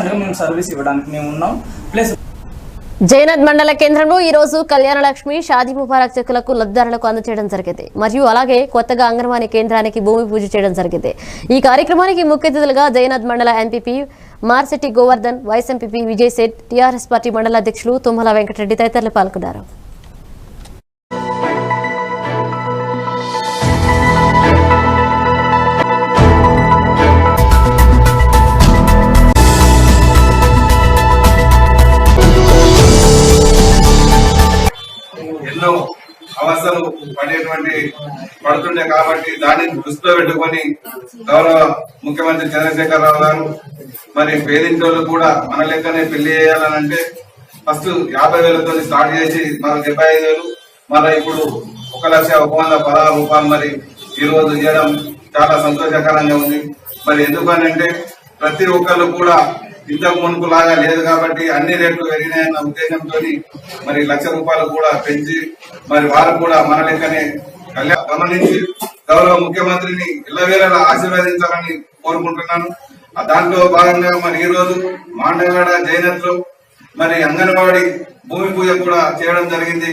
అంటే మేము సర్వీస్ ఇవ్వడానికి మేము ఉన్నాం. ప్లస్ మండల కేంద్రంలో ఈ రోజు కళ్యాణ లక్ష్మి షాదీ ముబారక్ చెక్కులకు లబ్ధిదారులకు అందజేయడం జరిగింది. మరియు అలాగే కొత్తగా అంగన్వాడీ కేంద్రానికి భూమి పూజ చేయడం జరిగింది. ఈ కార్యక్రమానికి ముఖ్య అతిథులుగా జయనద్ మండల MPP Marsetti Govardhan vice MPP Vijay Seth TRS party మండల అధ్యక్షులు తుమ్మల వెంకటరెడ్డి తదితరులు పాల్గొన్నారు. ఎన్నో అవస్థలు పడేటువంటి పడుతుండే కాబట్టి దానిని దృష్టిలో పెట్టుకొని గౌరవ ముఖ్యమంత్రి చంద్రశేఖరరావు గారు మరి పేదింటి కూడా మన లెక్కనే పెళ్ళి చేయాలని అంటే ఫస్ట్ యాభై వేలతో స్టార్ట్ చేసి మరి డెబ్బై ఐదు వేలు ఇప్పుడు ఒక లక్ష ఒక వంద పదహారు రూపాయలు మరి ఈ రోజు చాలా సంతోషకరంగా ఉంది. మరి ఎందుకనంటే ప్రతి ఒక్కరు కూడా ఇంతకు మునుపు లాగా లేదు కాబట్టి అన్ని రేట్లు పెరిగినాయన్న ఉద్దేశంతో మరి లక్ష రూపాయలు కూడా పెంచి మరి వారు కూడా మన లెక్కనే కళ్యాణ గమనించి గౌరవ ముఖ్యమంత్రిని ఇళ్ళవేళలా ఆశీర్వదించాలని కోరుకుంటున్నాను. దాంట్లో భాగంగా మరి ఈ రోజు మాండవాడ జైనత్లో మరి అంగన్వాడి భూమి పూజ కూడా చేయడం జరిగింది.